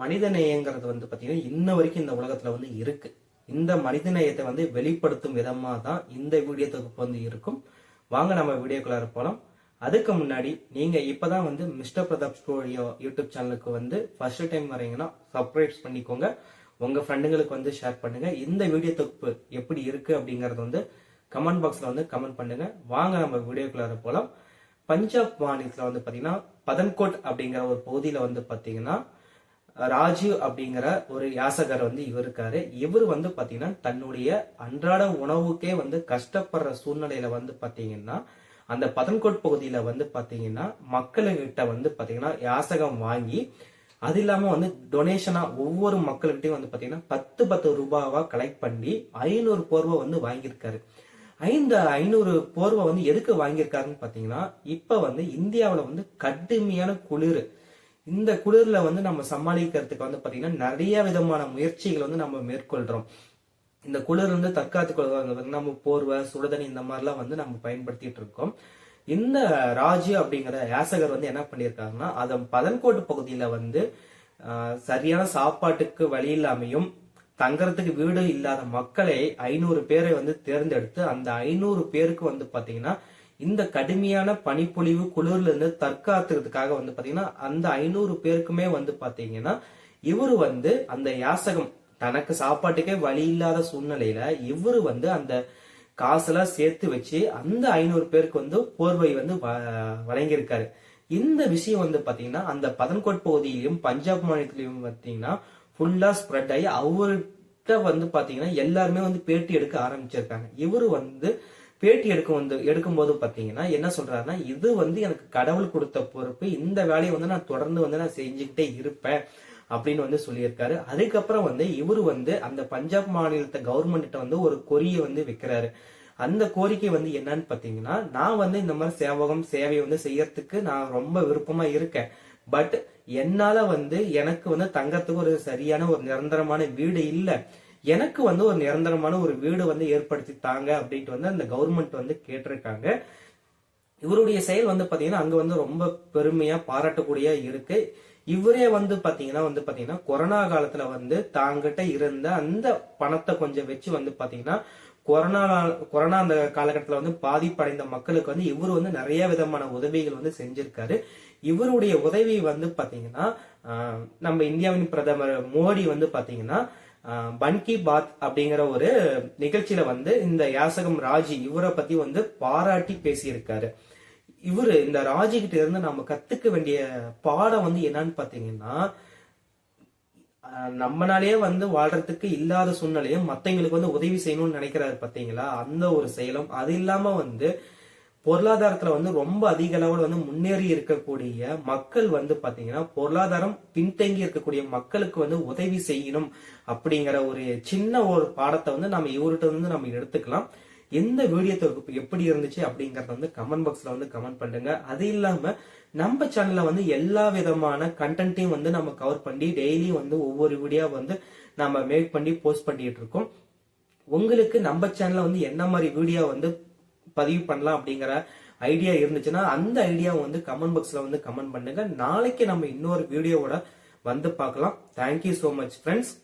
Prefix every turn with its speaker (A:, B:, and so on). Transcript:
A: மனித நேயங்கிறது வந்து பார்த்தீங்கன்னா இன்ன வரைக்கும் இந்த உலகத்துல வந்து இருக்கு. இந்த மனித நேயத்தை வந்து வெளிப்படுத்தும் விதமாக தான் இந்த வீடியோ தொகுப்பு வந்து இருக்கும். வாங்க நம்ம வீடியோக்குள்ளார போகலாம் அதுக்கு முன்னாடி நீங்கள் இப்போ தான் வந்து மிஸ்டர் பிரதாப் ஸ்டூடியோ யூடியூப் சேனலுக்கு வந்து ஃபர்ஸ்ட் டைம் வரீங்கன்னா சப்ஸ்கிரைப் பண்ணிக்கோங்க. உங்கள் ஃப்ரெண்டுங்களுக்கு வந்து ஷேர் பண்ணுங்கள் இந்த வீடியோ தொகுப்பு எப்படி இருக்கு அப்படிங்கிறது வந்து கமெண்ட் பாக்ஸில் வந்து கமெண்ட் பண்ணுங்க. வாங்க நம்ம வீடியோக்குள்ளார போகலாம் பஞ்சாப் மாநிலத்தில் வந்து பார்த்தீங்கன்னா பதன்கோட் அப்படிங்கிற ஒரு பகுதியில் வந்து பார்த்தீங்கன்னா ராஜீவ் அப்படிங்கிற ஒரு யாசகர் வந்து இவர் இருக்காரு. இவர் வந்து பாத்தீங்கன்னா தன்னுடைய அன்றாட உணவுக்கே வந்து கஷ்டப்படுற சூழ்நிலையில வந்து பாத்தீங்கன்னா அந்த பதன்கோட் பகுதியில வந்து பாத்தீங்கன்னா மக்களுக்கிட்ட வந்து பாத்தீங்கன்னா யாசகம் வாங்கி அது இல்லாம வந்து டொனேஷனா ஒவ்வொரு மக்கள்கிட்டையும் வந்து பாத்தீங்கன்னா பத்து பத்து ரூபாவா கலெக்ட் பண்ணி ஐநூறு போர்வை வந்து வாங்கியிருக்காரு. ஐந்து ஐநூறு போர்வை வந்து எதுக்கு வாங்கியிருக்காருன்னு பாத்தீங்கன்னா இப்ப வந்து இந்தியாவில வந்து கடுமையான குளிர் இந்த குளிர்ல வந்து நம்ம சமாளிக்கிறதுக்கு வந்து பாத்தீங்கன்னா நிறைய விதமான முயற்சிகள் வந்து நம்ம மேற்கொள்றோம். இந்த குளிர் வந்து தற்காத்துக் கொள்வாங்க நம்ம போர்வை சுடுதண்ணி இந்த மாதிரிலாம் வந்து நம்ம பயன்படுத்திட்டு இருக்கோம். இந்த ராஜு அப்படிங்கிற யாசகர் வந்து என்ன பண்ணியிருக்காங்கன்னா அதன் பதன்கோட்டு பகுதியில வந்து சரியான சாப்பாட்டுக்கு வழி இல்லாமையும் தங்கறதுக்கு வீடு இல்லாத மக்களை ஐநூறு பேரை வந்து தேர்ந்தெடுத்து அந்த ஐநூறு பேருக்கு வந்து பாத்தீங்கன்னா இந்த கடுமையான பனிப்பொழிவு குளிர்ல இருந்து தற்காத்துறதுக்காக வந்து பாத்தீங்கன்னா அந்த ஐநூறு பேருக்குமே வந்து பாத்தீங்கன்னா இவரு வந்து அந்த யாசகம் தனக்கு சாப்பாட்டுக்கே வழி இல்லாத சூழ்நிலையில இவரு வந்து அந்த காசெல்லாம் சேர்த்து வச்சு அந்த ஐநூறு பேருக்கு வந்து போர்வை வந்து வ- வழங்கியிருக்காரு. இந்த விஷயம் வந்து பாத்தீங்கன்னா அந்த பதன்கோட் பகுதியிலும் பஞ்சாப் மாநிலத்திலும் பாத்தீங்கன்னா ஃபுல்லா ஸ்ப்ரெட் ஆகி அவர்கிட்ட வந்து பாத்தீங்கன்னா எல்லாருமே வந்து பேட்டி எடுக்க ஆரம்பிச்சிருக்காங்க. இவரு வந்து பேட்டி எடுக்க வந்து எடுக்கும்போது பார்த்தீங்கன்னா என்ன சொல்றாருன்னா இது வந்து எனக்கு கடவுள் கொடுத்த பொறுப்பு இந்த வேலையை வந்து நான் தொடர்ந்து வந்து நான் செஞ்சுக்கிட்டே இருப்பேன் அப்படின்னு வந்து சொல்லியிருக்காரு. அதுக்கப்புறம் வந்து இவரு வந்து அந்த பஞ்சாப் மாநிலத்தை கவர்மெண்ட்ட வந்து ஒரு கொரியை வந்து வைக்கிறாரு. அந்த கோரிக்கை வந்து என்னன்னு பாத்தீங்கன்னா நான் வந்து இந்த மாதிரி சேவகம் சேவையை வந்து செய்யறதுக்கு நான் ரொம்ப விருப்பமா இருக்கேன். பட் என்னால வந்து எனக்கு வந்து தங்கறதுக்கு ஒரு சரியான ஒரு நிரந்தரமான வீடு இல்லை. எனக்கு வந்து ஒரு நிரந்தரமான ஒரு வீடு வந்து ஏற்படுத்தி தாங்க அப்படின்ட்டு வந்து அந்த கவர்மெண்ட் வந்து கேட்டிருக்காங்க. இவருடைய செயல் வந்து பாத்தீங்கன்னா அங்க வந்து ரொம்ப பெருமையா பாராட்டக்கூடிய இருக்கு. இவரே வந்து பாத்தீங்கன்னா வந்து பாத்தீங்கன்னா கொரோனா காலத்துல வந்து தாங்கிட்ட இருந்த அந்த பணத்தை கொஞ்சம் வச்சு வந்து பாத்தீங்கன்னா கொரோனா கொரோனா அந்த காலகட்டத்தில் வந்து பாதிப்படைந்த மக்களுக்கு வந்து இவர் வந்து நிறைய விதமான உதவிகள் வந்து செஞ்சிருக்காரு. இவருடைய உதவி வந்து பாத்தீங்கன்னா நம்ம இந்தியாவின் பிரதமர் மோடி வந்து பாத்தீங்கன்னா பன்கி பன் கி பாத் அப்படிங்கிற ஒரு நிகழ்ச்சியில வந்து இந்த யாசகம் ராஜி இவரை பத்தி வந்து பாராட்டி பேசியிருக்காரு. இவரு இந்த ராஜி கிட்ட இருந்து நம்ம கத்துக்க வேண்டிய பாடம் வந்து என்னன்னு பாத்தீங்கன்னா நம்மளாலேயே நம்மனாலேயே வந்து வாழ்றதுக்கு இல்லாத சூழ்நிலையும் மத்தவங்களுக்கு வந்து உதவி செய்யணும்னு நினைக்கிறாரு பாத்தீங்களா? அந்த ஒரு செயலும். அது இல்லாம வந்து பொருளாதாரத்துல வந்து ரொம்ப அதிக அளவில் வந்து முன்னேறி இருக்கக்கூடிய மக்கள் வந்து பாத்தீங்கன்னா பொருளாதாரம் பின்தங்கி இருக்கக்கூடிய மக்களுக்கு வந்து உதவி செய்யணும் அப்படிங்கிற ஒரு சின்ன ஒரு பாடத்தை வந்து நம்ம இவர்கிட்ட வந்து நம்ம எடுத்துக்கலாம். எந்த வீடியோ தொகுப்பு எப்படி இருந்துச்சு அப்படிங்கறத வந்து கமெண்ட் பாக்ஸ்ல வந்து கமெண்ட் பண்ணுங்க. அது இல்லாம நம்ம சேனல்ல வந்து எல்லா விதமான கண்டென்ட்டையும் வந்து நம்ம கவர் பண்ணி டெய்லியும் வந்து ஒவ்வொரு வீடியோ வந்து நம்ம மேக் பண்ணி போஸ்ட் பண்ணிட்டு இருக்கோம். உங்களுக்கு நம்ம சேனல்ல வந்து என்ன மாதிரி வீடியோ வந்து பதிவு பண்ணலாம் அப்படிங்கிற ஐடியா இருந்துச்சுன்னா அந்த ஐடியாவை வந்து கமெண்ட் பாக்ஸ்ல வந்து கமெண்ட் பண்ணுங்க. நாளைக்கு நம்ம இன்னொரு வீடியோவோட வந்து பார்க்கலாம். Thank you so much friends